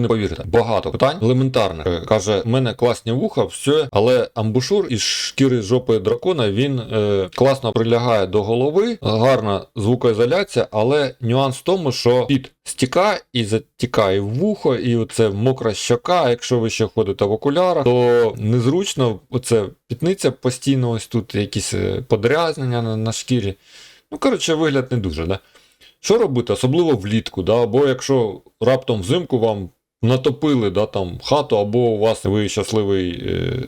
Не повірите, багато питань елементарних. Е, Каже, в мене класні вуха, все, але амбушур із шкіри жопи дракона він е, класно прилягає до голови, гарна звукоізоляція, але нюанс в тому, що під стікає і затікає в вухо, і оце мокра щока. Якщо ви ще ходите в окулярах, то незручно оце пітниця постійно, ось тут якісь е, подрязнення на, на шкірі. Ну, коротше, вигляд не дуже, да? Що робити, особливо влітку, да? або якщо раптом взимку вам натопили да, там, хату, або у вас ви щасливий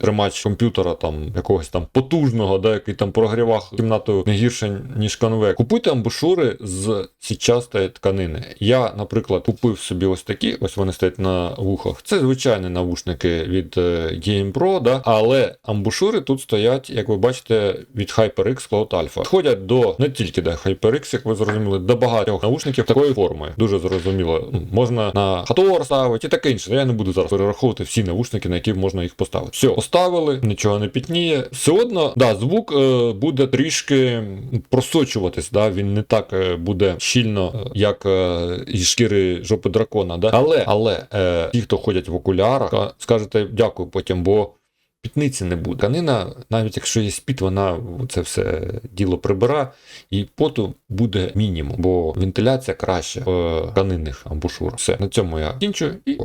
е, комп'ютера там, якогось там потужного, да, який там прогрівав кімнату не гірше, ніж конвек. Купуйте амбушури з січастої тканини. Я, наприклад, купив собі ось такі, ось вони стоять на вухах. Це звичайні навушники від е, Game Pro, да? але амбушури тут стоять, як ви бачите, від HyperX Cloud Alpha. Входять до не тільки до HyperX, як ви зрозуміли, до багатьох навушників такої форми. Дуже зрозуміло. Можна на хатор ставити і таке інше. Я не буду зараз перераховувати всі навушники, на які можна їх поставити. Все, поставили, нічого не пітніє. Все одно, да, звук е, буде трішки просочуватись, да? він не так е, буде щільно, е, як е, із шкіри жопи дракона. Да? Але, але е, ті, хто ходять в окулярах, скажете дякую потім, бо. Пітниці не буде. Тканина, навіть якщо є спіт, вона це все діло прибира, і поту буде мінімум, бо вентиляція краще в тканинних амбушурах. Все, на цьому я кінчу і.